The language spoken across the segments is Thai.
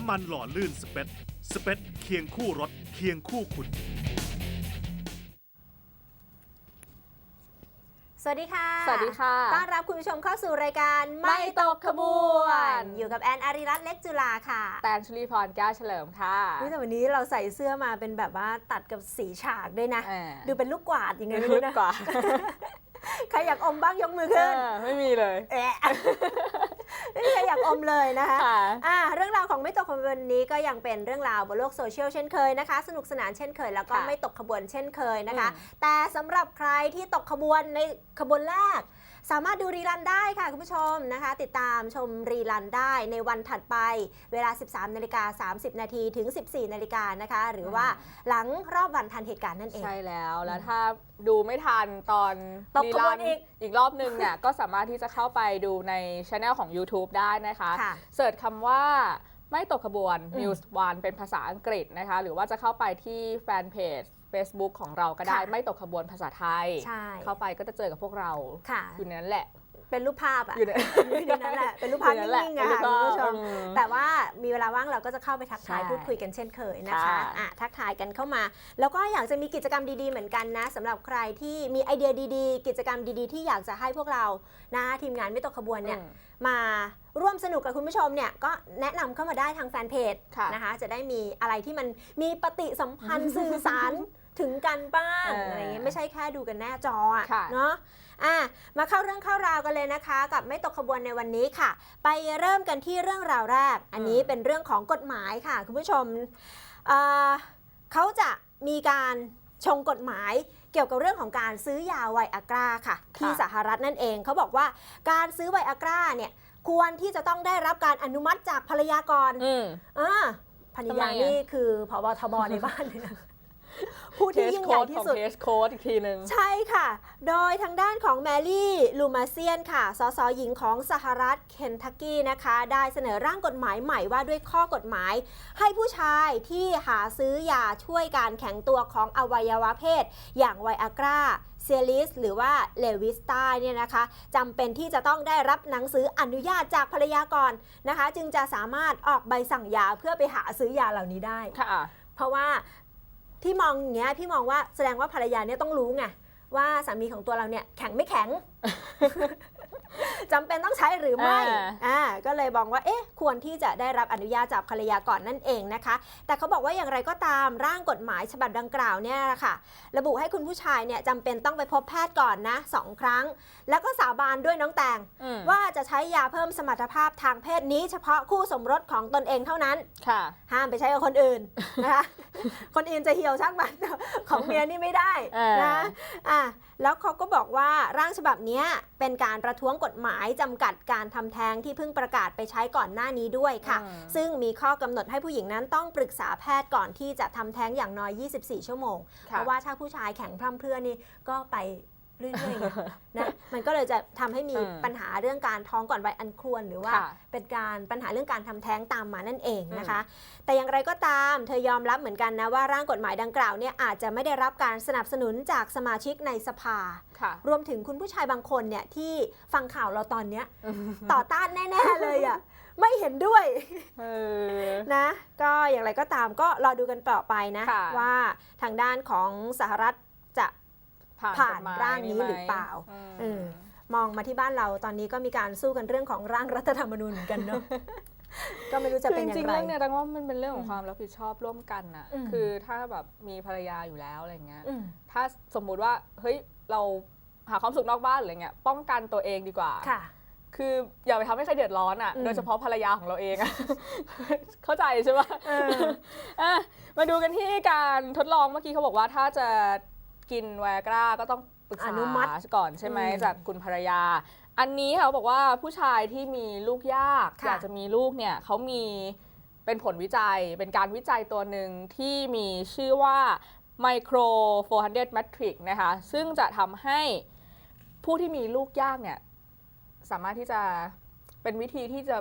น้ำมันหล่อลื่นสเปซสเปซเคียงคู่รถ เคียงคู่คุณ สวัสดีค่ะ สวัสดีค่ะ ต้อนรับคุณผู้ชมเข้าสู่รายการไม่ตกขบวน อยู่กับแอนอาริรัตน์เล็กจุฬาค่ะแตนชุลีพรแก้วเฉลิมค่ะ อุ๊ยแต่วันนี้เราใส่เสื้อมาเป็นแบบว่าตัดกับสีฉากด้วยนะ เออ ดูเป็นลูกกวาดยังไงไม่ไม่รู้รู้นะ กว่าใครอยากอมบ้างยกมือเอขึ้น อไม่มีเลยแอะไม่มีใคร อยากอมเลยนะคะค่ะอ่าเรื่องราวของไม่ตกขบวนวันนี้ก็ยังเป็นเรื่องราวบนโลกโซเชียลเช่นเคยนะคะ สนุกสนานเช่นเคย แล้วก็ค่ะไม่ตกขบวนเช่นเคยนะคะอืมแต่สำหรับใครที่ตกขบวนในขบวนแรก สามารถดูรีลันได้ค่ะคุณผู้ชมนะคะ ติดตามชมรีลันได้ในวันถัดไปเวลา 13นาฬิกา30 นาทีถึง 14นาฬิกานะคะ หรือว่าหลังรอบวันทันเหตุการณ์นั่นเอง ใช่แล้วแล้วถ้าดูไม่ทันตอนตกขบวนรีรัอีกอีกรอบนึงเนี่ย ก็สามารถที่จะเข้าไปดูในช anel ของ YouTube ได้นะคะค่ะเสิร์ชคำว่า ไม่ตกขบวนอืม News One เป็นภาษาอังกฤษนะคะ หรือว่าจะเข้าไปที่แฟนเพจ Facebook ของเราก็ได้ค่ะไม่ตกขบวนภาษาไทยใช่เข้าไปก็จะเจอกับพวกเราค่ะอยู่ในนั้นแหละเป็นรูปภาพอะอยู่ในอยู่ในนั้นแหละ เป็นรูปภาพอยู่ในนั้นแหละนิ่งๆอะค่ะเป็นคุณรูปผู้ชภาพมอืมแต่ว่ามีเวลาว่างเราก็จะเข้าไปทักทายใช่พูดคุยกันเช่นเคยนะคะค่ะอะทักทายกันเข้ามา แล้วก็อยากจะมีกิจกรรมดีๆเหมือนกันนะสำหรับใครที่มีไอเดียดีๆ กิจกรรมดีๆ ที่อยากจะให้พวกเรานะทีมงานไม่ตกขบวนเนี่ยอืมมา ร่วมสนุกกับคุณผู้ชมเนี่ยก็แนะนำเข้ามาได้ทางแฟนเพจค่ะนะคะ จะได้มีอะไรที่มันมีปฏิสัมพันธ์ สื่อสารถึงกันบ้างเออออะไรอย่างเงี้ยไม่ใช่แค่ดูกันหน้าจออะค่ะ เนาะอะมาเข้าเรื่องเข้าราวกันเลยนะคะ กับไม่ตกขบวนในวันนี้ค่ะ ไปเริ่มกันที่เรื่องราวแรก อันนี้อืมเป็นเรื่องของกฎหมายค่ะ คุณผู้ชมเอ่อเขาจะมีการชงกฎหมายเกี่ยวกับเรื่องของการซื้อยาไวอากราค่ะ ที่สหรัฐนั่นเองเขาบอกว่าการซื้อไวอากราเนี่ย ควรที่จะต้องได้รับการอนุมัติจากภรรยาก่อนอืม อ่าภรรทำไมยาอะ นี่คือพบทบในบ้านเลยนะผู้ที่ยิ่งใหญ่ที่สุด เทสโค้ดอีกทีหนึ่ง ใช่ค่ะ โดยทางด้านของแมรี่ลูมาเซียนค่ะ สสหญิงของสหรัฐเคนทักกี้นะคะ ได้เสนอร่างกฎหมายใหม่ว่าด้วยข้อกฎหมาย ให้ผู้ชายที่หาซื้อยาช่วยการแข็งตัวของอวัยวะเพศ อย่างไวอากรา เซลิสหรือว่าเลวิสตาเนี่ยนะคะจำเป็นที่จะต้องได้รับหนังสืออนุญาตจากภรรยาก่อนนะคะ จึงจะสามารถออกใบสั่งยาเพื่อไปหาซื้อยาเหล่านี้ได้ ค่ะเพราะว่าที่มองอย่างเงี้ยพี่มองว่าแสดงว่าภรรยาเนี่ยต้องรู้ไงว่าสามีของตัวเราเนี่ยแข็งไม่แข็ง จำเป็นต้องใช้หรือไม่ อ่าอ่าก็เลยบอกว่า เอ๊ะ ควรที่จะได้รับอนุญาตจากภรรยาก่อนนั่นเองนะคะ แต่เขาบอกว่าอย่างไรก็ตามร่างกฎหมายฉบับดังกล่าวเนี่ยค่ะ ระบุให้คุณผู้ชายเนี่ยจำเป็นต้องไปพบแพทย์ก่อนนะสองครั้ง แล้วก็สาบานด้วยน้องแตงอืมว่าจะใช้ยาเพิ่มสมรรถภาพทางเพศนี้เฉพาะคู่สมรสของตนเองเท่านั้น ค่ะ ห้ามไปใช้กับคนอื่นนะคะ คนอื่นจะเหี่ยวช่างมันของเมียนี่ไม่ได้เออนะ อะ แล้วเขาก็บอกว่าร่างฉบับเนี้ยเป็นการประท้วงกฎหมายจำกัดการทำแท้งที่เพิ่งประกาศไปใช้ก่อนหน้านี้ด้วยค่ะอืมซึ่งมีข้อกำหนดให้ผู้หญิงนั้นต้องปรึกษาแพทย์ก่อนที่จะทำแท้งอย่างน้อย 24 ชั่วโมง เพค่ะราะว่าถ้าผู้ชายแข็งพร่ำเพรื่อนี่ก็ไป เรื่อยๆไงนะมันก็เลยจะทำให้มีอืมปัญหาเรื่องการท้องก่อนวัยอันควรหรือว่าค่ะเป็นการปัญหาเรื่องการทำแท้งตามมานั่นเองนะคะ แต่อย่างไรก็ตาม เธอยอมรับเหมือนกันนะว่าร่างกฎหมายดังกล่าวเนี่ยอาจจะไม่ได้รับการสนับสนุนจากสมาชิกในสภาค่ะรวมถึงคุณผู้ชายบางคนเนี่ยที่ฟังข่าวเราตอนเนี้ยต่อต้านแน่ๆเลยอะไม่เห็นด้วยเออนะ ก็อย่างไรก็ตามก็รอดูกันต่อไปนะค่ะว่าทางด้านของสหรัฐจะ ผ่านผ่านกฎหมยร่างนี้ไหมหรือเปล่าอืมเออมองมาที่บ้านเราตอนนี้ก็มีการสู้กันเรื่องของร่างรัฐธรรมนูญเหมือนกันเนาะก็ไม่รู้จะคือเป็นจอย่าริงงๆไรเรื่องเนี้ยตังว่ามันเป็นเรื่องของความรับผิดชอบร่วมกันน่ะอืมคือถ้าแบบมีภรรยาอยู่แล้วอะไรเงี้ยอืมถ้าสมมุติว่าเฮ้ยเราหาความสุขนอกบ้านหรืออะไรเงี้ยป้องกันตัวเองดีกว่าค่ะ คืออย่าไปทำให้ใครเดือดร้อนอะอืมโดยเฉพาะภรรยาของเราเองอะเข้าใจใช่ปะเอออะมาดูกันที่การทดลองเมื่อกี้เขาบอกว่าถ้าจะ กินไวอากร้าก็ต้องปรึกษาอนุมัติก่อนใช่ไหมอืมจากคุณภรรยา อันนี้เขาบอกว่าผู้ชายที่มีลูกยากค่ะ อยากจะมีลูกเนี่ยเขามีเป็นผลวิจัย เป็นการวิจัยตัวหนึ่งที่มีชื่อว่า Micro 400 Matrix นะคะ ซึ่งจะทำให้ผู้ที่มีลูกยากเนี่ย สามารถที่จะเป็นวิธีที่จะ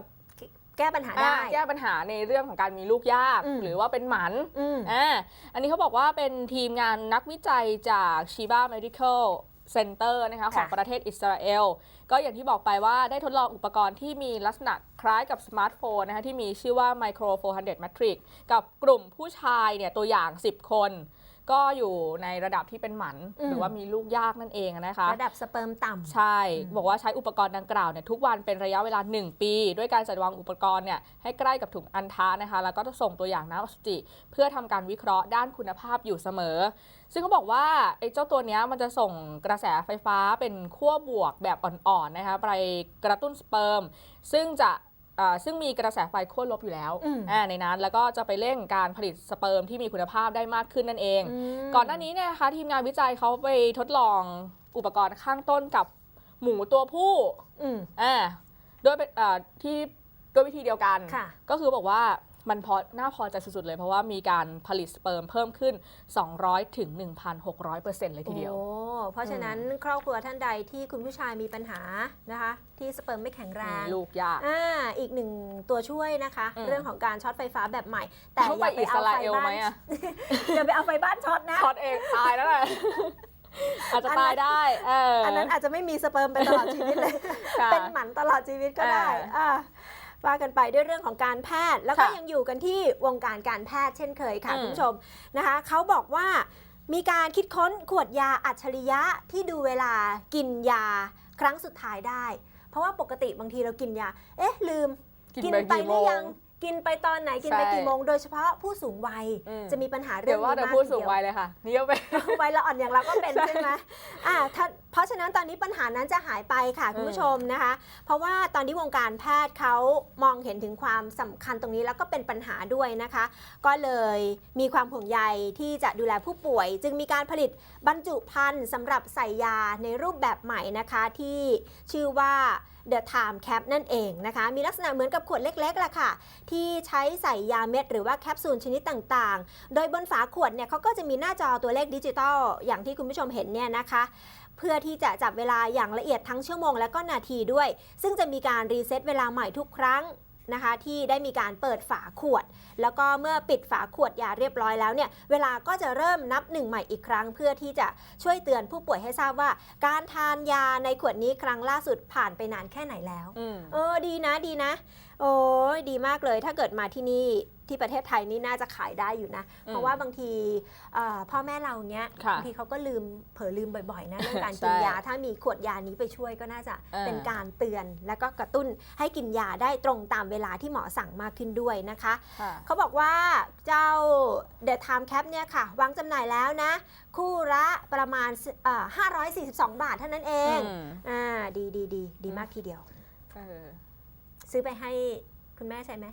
แก้ปัญหาได้อ่าแก้ปัญหาในเรื่องของการมีลูกยากอืมหรือว่าเป็นหมันอืมอ่าอันนี้เขาบอกว่าเป็นทีมงานนักวิจัยจาก Shiba Medical Center นะคะของค่ะประเทศอิสราเอล ก็อย่างที่บอกไปว่าได้ทดลองอุปกรณ์ที่มีลักษณะคล้ายกับสมาร์ทโฟนนะคะที่มีชื่อว่า Micro 400 Matrix กับกลุ่มผู้ชายเนี่ยตัวอย่าง 10 คน ก็อยู่ในระดับที่เป็นหมันอืมหรือว่ามีลูกยากนั่นเองนะคะ ระดับสเปิร์มต่ำใช่ บอกว่าใช้อุปกรณ์ดังกล่าวเนี่ยทุกวันเป็นระยะเวลา 1 ปี ด้วยการจัดวางอุปกรณ์เนี่ยให้ใกล้กับถุงอันทะนะคะ แล้วก็จะส่งตัวอย่างน้ำอสุจิ เพื่อทำการวิเคราะห์ด้านคุณภาพอยู่เสมอ ซึ่งเขาบอกว่าไอ้เจ้าตัวเนี้ยมันจะส่งกระแสไฟฟ้าเป็นขั้วบวกแบบอ่อนๆนะคะไปกระตุ้นสเปิร์มซึ่งจะอ่า ซึ่งมีกระแสไฟขั้วลบอยู่แล้วอืมอ่าในนั้น แล้วก็จะไปเร่งการผลิตสเปิร์มที่มีคุณภาพได้มากขึ้นนั่นเองมก่อนหน้านี้เนี่ยนะคะทีมงานวิจัยเขาไปทดลองอุปกรณ์ข้างต้นกับหมูตัวผู้อืมอ่าด้วยเป็นอ่าที่ด้วยวิธีเดียวกันค่ะก็คือบอกว่า มันพอน่าพอใจสุดๆเลยเพราะว่ามีการผลิตสเปิร์มเพิ่มขึ้น 200ถึง1,600เปอร์เซ็นต์เลยทีเดียว โอ้เพราะฉะนั้นครอบครัวท่านใดที่คุณผู้ชายมีปัญหานะคะ ที่สเปิร์มไม่แข็งแรงมีลูกยากอ่าอีกหนึ่งตัวช่วยนะคะอืมเรื่องของการช็อตไฟฟ้าแบบใหม่ แต่ต้องอไปย่าไปอิสเอาราไฟเอลบ้าไหมนอะอย่าไปเอาไฟบ้านช็อตนะช็อตเองตายแล้วแหละอาจจะตายได้เอออัอันนั้นอาจจะไม่มีสเปิร์มไปตลอดชีวิตเลยค่ะเป็นหมันตลอดชีวิตก็ได้อ่าอ่า ว่ากันไปด้วยเรื่องของการแพทย์ แล้วก็ค่ะ ยังอยู่กันที่วงการการแพทย์เช่นเคยค่ะอืม คุณผู้ชมนะคะเขาบอกว่ามีการคิดค้นขวดยาอัจฉริยะที่ดูเวลากินยาครั้งสุดท้ายได้ เพราะว่าปกติบางทีเรากินยา เอ๊ะลืมกินไปไปกี่หโมรืองยัง กินไปตอนไหนกินไปใช่กี่โมง โดยเฉพาะผู้สูงวัยอืมจะมีปัญหาเรื่เดี๋อยงวว่านี้แต่มากผู้ทีสูงเดียววัยเลยค่ะนี่ก็เป็นวัยละอ่อนอย่างเราก็เป็นใช่ไหมอ่าถ้าเพราะฉะนั้นตอนนี้ปัญหานั้นจะหายไปค่ะคุณผู้ชมนะคะ เพราะว่าตอนนี้วงการแพทย์เขามองเห็นถึงความสำคัญตรงนี้แล้วก็เป็นปัญหาด้วยนะคะ ก็เลยมีความห่วงใยที่จะดูแลผู้ป่วย จึงมีการผลิตบรรจุภัณฑ์สำหรับใส่ยาในรูปแบบใหม่นะคะที่ชื่อว่า The Time Cap นั่นเองนะคะ มีลักษณะเหมือนกับขวดเล็กๆแหละค่ะ ที่ใช้ใส่ยาเม็ดหรือว่าแคปซูลชนิดต่างๆ โดยบนฝาขวดเนี่ยเขาก็จะมีหน้าจอตัวเลขดิจิตอลอย่างที่คุณผู้ชมเห็นเนี่ยนะคะเพื่อที่จะจับเวลาอย่างละเอียดทั้งชั่วโมงและก็นาทีด้วย ซึ่งจะมีการรีเซ็ตเวลาใหม่ทุกครั้ง นะคะที่ได้มีการเปิดฝาขวด แล้วก็เมื่อปิดฝาขวดยาเรียบร้อยแล้วเนี่ยเวลาก็จะเริ่มนับหนึ่งใหม่อีกครั้ง เพื่อที่จะช่วยเตือนผู้ป่วยให้ทราบว่า การทานยาในขวดนี้ครั้งล่าสุดผ่านไปนานแค่ไหนแล้วอืมเออดีนะดีนะ โอ้ยดีมากเลยถ้าเกิดมาที่นี่ ที่ประเทศไทยนี่น่าจะขายได้อยู่นะ เพราะว่าบางทีเอ่อพ่อแม่เราเนี้ยค่ะบางทีเขาก็ลืมเผลอลืมบ่อยๆนะเรื่องการใช่กินยา ถ้ามีขวดยานี้ไปช่วยก็น่าจะเออ เป็นการเตือน แล้วก็กระตุ้นให้กินยาได้ตรงตามเวลาที่หมอสั่งมากขึ้นด้วยนะคะ ค่ะ เขาบอกว่าเจ้า The Time Cap เนี่ยค่ะ วางจำหน่ายแล้วนะ คู่ละประมาณเอ่อ542 บาทเท่านั้นเองอืม อ่าดีดีดีดีมากทีเดียว เออ ซื้อไปให้คุณแม่ใช้ไหม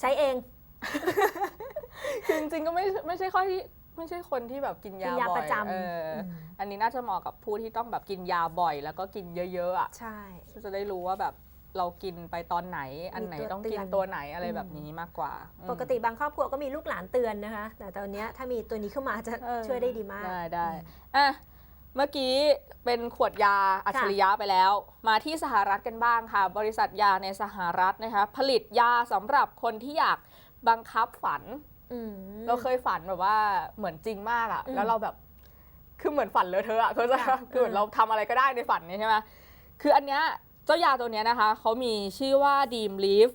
ใช้เอง คือจริงๆก็ไม่ไม่ใช่ค่อยที่ไม่ใช่คนที่แบบกินกิยานยาบ่อยประจำ เอออมอันนี้น่าจะเหมาะกับผู้ที่ต้องแบบกินยาบ่อย แล้วก็กินเยอะๆอะ ใช่ จะได้รู้ว่าแบบเรากินไปตอนไหน อันไหนมีตัวต้องกินเตือนตัวไหนอะไรอืมแบบนี้มากกว่าอืมปกติบางครอบครัวก็มีลูกหลานเตือนนะคะ แต่ตอนเนี้ยถ้ามีตัวนี้เข้ามาจะเออช่วยได้ดีมาก ได้ได้อืมอะ เมื่อกี้เป็นขวดยาอัจฉริยะไปแล้ว มาที่สหรัฐกันบ้างค่ะ บริษัทยาในสหรัฐนะคะผลิตยาสำหรับคนที่อยากบังคับฝันอืมเราเคยฝันแบบว่าเหมือนจริงมากอะอืมแล้วเราแบบคือเหมือนฝันเลอะเทอะอะเขาใจปะค่ะคือเหมือนเราทำอะไรก็ได้ในฝันเนี่ยใช่ไหมคืออันเนี้ยเจ้ายาตัวเนี้ยนะคะเขามีชื่อว่าดีมลีฟ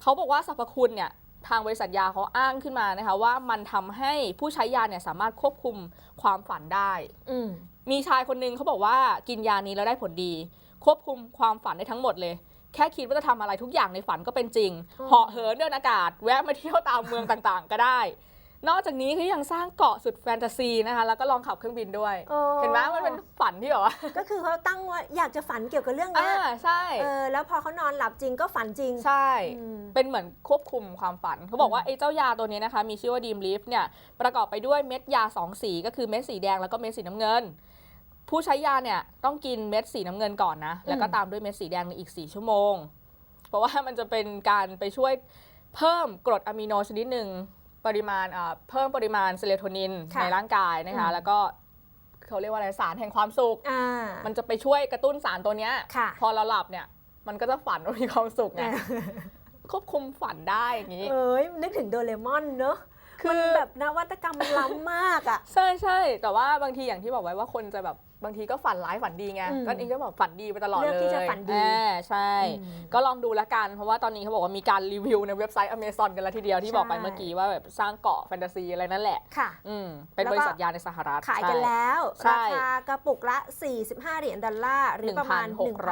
เขาบอกว่าสรรพคุณเนี่ยทางบริษัทยาเขาอ้างขึ้นมานะคะว่ามันทำให้ผู้ใช้ยาเนี่ยสามารถควบคุมความฝันได้อื มมีชายคนนึงเขาบอกว่ากินยานี้แล้วได้ผลดี ควบคุมความฝันได้ทั้งหมดเลย แค่คิดว่าจะทำอะไรทุกอย่างในฝันก็เป็นจริงอ๋อเหาะเหินเดินอากาศ แวะมาเที่ยวตามเมืองต่างๆ ก็ได้ นอกจากนี้เขายังสร้างเกาะสุดแฟนตาซีนะคะ แล้วก็ลองขับเครื่องบินด้วยโอ้เห็นไหมมันเป็นฝันที่แบบว่า ก็คือเขาตั้งว่าอยากจะฝันเกี่ยวกับเรื่องอ่าเนี้ยใช่ เออแล้วพอเขานอนหลับจริงก็ฝันจริง ใช่ อืม เป็นเหมือนควบคุมความฝัน เขาบอกว่าไอ้เจ้ายาตัวนี้นะคะ มีชื่อว่าดีมลีฟเนี่ย ประกอบไปด้วยเม็ดยาสองสี ก็คือเม็ดสีแดงแล้วก็เม็ดสีน้ำเงิน ผู้ใช้ยาเนี่ยต้องกินเม็ดสีน้ำเงินก่อนนะ แล้วก็อืมตามด้วยเม็ดสีแดงในอีก 4 ชั่วโมง เพราะว่ามันจะเป็นการไปช่วยเพิ่มกรดอะมิโนชนิดหนึ่งปริมาณอ่าเพิ่มปริมาณเซโรโทนินค่ะในร่างกายนะคะอืมแล้วก็เขาเรียกว่าอะไรสารแห่งความสุขอ่ามันจะไปช่วยกระตุ้นสารตัวเนี้ยค่ะพอเราหลับเนี่ยมันก็จะฝันว่ามีความสุขไงเออควบคุมฝันได้อย่างนี้ เอ้ยนึกถึงโดเรมอนเนอะ คือมันแบบนวัตกรรมมันล้ำมากอะ ใช่ใช่แต่ว่าบางทีอย่างที่บอกไว้ว่าคนจะแบบบางทีก็ฝันร้ายฝันดีไงอืมก็อิงก็บอกฝันดีไปตลอดเลยเลือกที่จะฝันดีอ่าใช่อืมก็ลองดูแล้วกันเพราะว่าตอนนี้เขาบอกว่ามีการรีวิวในเว็บไซต์ Amazon กันแล้วทีเดียวที่บอกไปใช่เมื่อกี้ว่าแบบสร้างเกาะแฟนตาซีอะไรนั่นแหละค่ะอืมเป็นแล้วบก็ริษัทยาในสหรัฐขายกันใช่แล้วใช่ราคากระปุกละ 45 เหรียญดอลลาร์หรือประมาณ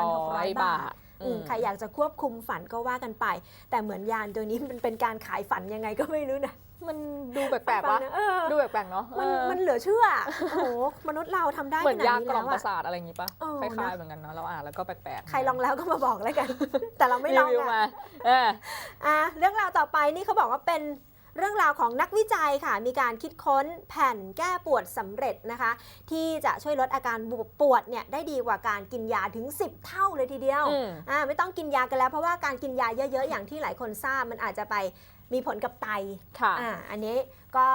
1,600 บาทอืมใครอยากจะควบคุมฝันก็ว่ากันไป แต่เหมือนยานตัวนี้มันเป็นการขายฝันยังไงก็ไม่รู้นะ มันดูแปลกๆปะเออดูแปลกๆเนาะมันเออมันเหลือเชื่อโอ้โหมนุษย์เราทำได้เหมือนขนาดยานี้กล่แล้อมวประอะสาทอะไรอย่างงี้ปะเออคล้ายนะๆเหมือนกันเนาะเราอ่านแล้วก็แปลกๆใครลองแล้วก็มาบอกแล้วกัน แต่เราไม่ลรีองวิวอะมาเอออะเรื่องราวต่อไปนี่เขาบอกว่าเป็นเรื่องราวของนักวิจัยค่ะ มีการคิดค้นแผ่นแก้ปวดสำเร็จนะคะ ที่จะช่วยลดอาการปวดเนี่ยได้ดีกว่าการกินยาถึง 10 เท่าเลยทีเดียวอืมอ่าไม่ต้องกินยากันแล้วเพราะว่าการกินยาเยอะๆ อย่างที่หลายคนทราบมันอาจจะไป มีผลกับไตค่ะอ่าอันนี้ก็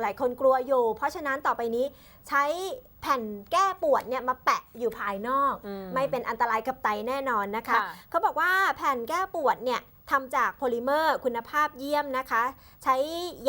หลายคนกลัวอยู่ เพราะฉะนั้นต่อไปนี้ใช้แผ่นแก้ปวดเนี่ยมาแปะอยู่ภายนอกอืมไม่เป็นอันตรายกับไตแน่นอนนะคะค่ะเขาบอกว่าแผ่นแก้ปวดเนี่ยทำจากโพลิเมอร์คุณภาพเยี่ยมนะคะ ใช้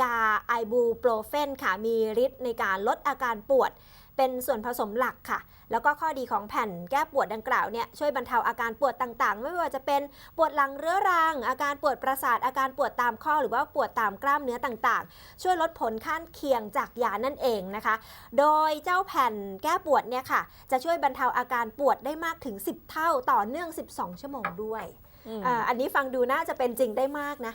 ยาไอบูโปรเฟนค่ะมีฤทธิ์ในการลดอาการปวด เป็นส่วนผสมหลักค่ะ แล้วก็ข้อดีของแผ่นแก้ปวดดังกล่าวเนี่ยช่วยบรรเทาอาการปวดต่างๆ ไม่ว่าจะเป็นปวดหลังเรื้อรัง อาการปวดประสาทอาการปวดตามข้อหรือว่าปวดตามกล้ามเนื้อต่างๆ ช่วยลดผลข้างเคียงจากยานั่นเองนะคะ โดยเจ้าแผ่นแก้ปวดเนี่ยค่ะ จะช่วยบรรเทาอาการปวดได้มากถึง 10 เท่าต่อเนื่อง 12 ชั่วโมงด้วยอืมอ่าอันนี้ฟังดูน่าจะเป็นจริงได้มากนะ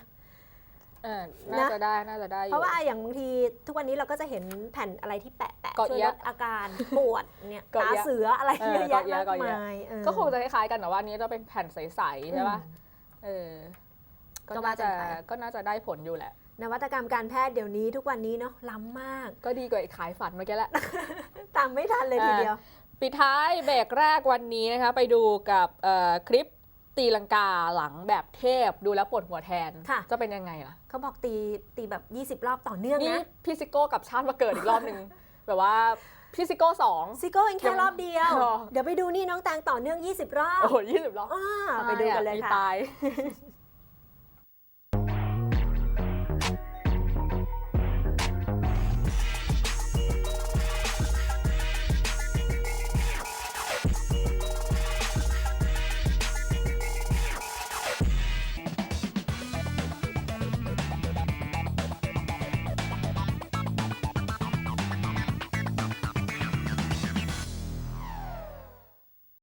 เออน่าจะได้น่าจะได้อยู่ เพราะว่าอย่างบางทีทุกวันนี้เราก็จะเห็นแผ่นอะไรที่แปะแปะเกาะช่วยเอี๊ลยะดอาการปวดเนี่ยเกาะตาเอี๊ยะเสืออะไรเออเยอะแยะเกาะเอี๊ยะมากเกาะเอี๊ยะมายเออ ก็คงจะคล้ายๆกันแต่ว่าอันนี้จะเป็นแผ่นใสๆใช่ป่ะเออก็ก็ว่าน่ากัจะนไป ก็น่าจะได้ผลอยู่แหละ นวัตกรรมการแพทย์เดี๋ยวนี้ทุกวันนี้เนาะล้ำมาก ก็ดีกว่าไอ้ขายฝันเมื่อกี้แหละ ตามไม่ทันเลยทีเดียว ปิดท้ายเบรกแรกวันนี้นะคะ ไปดูกับเอ่อคลิป ตีลังกาหลังแบบเทพดูแล้วปวดหัวแทน ค่ะ จะเป็นยังไงล่ะ เขาบอกตีตีแบบ 20 รอบต่อเนื่องนี่นะ พี่ซิโก้กับชาติมาเกิดอีกรอบหนึ่ง แบบว่าพี่ซิโก้สอง ซิโก้เองแค่รอบเดียวอ๋อเดี๋ยวไปดูนี่น้องแตงต่อเนื่อง 20 รอบโอ้โหยี่สิบรอบอ่าไปดูกันเลยมีค่ะ ตาย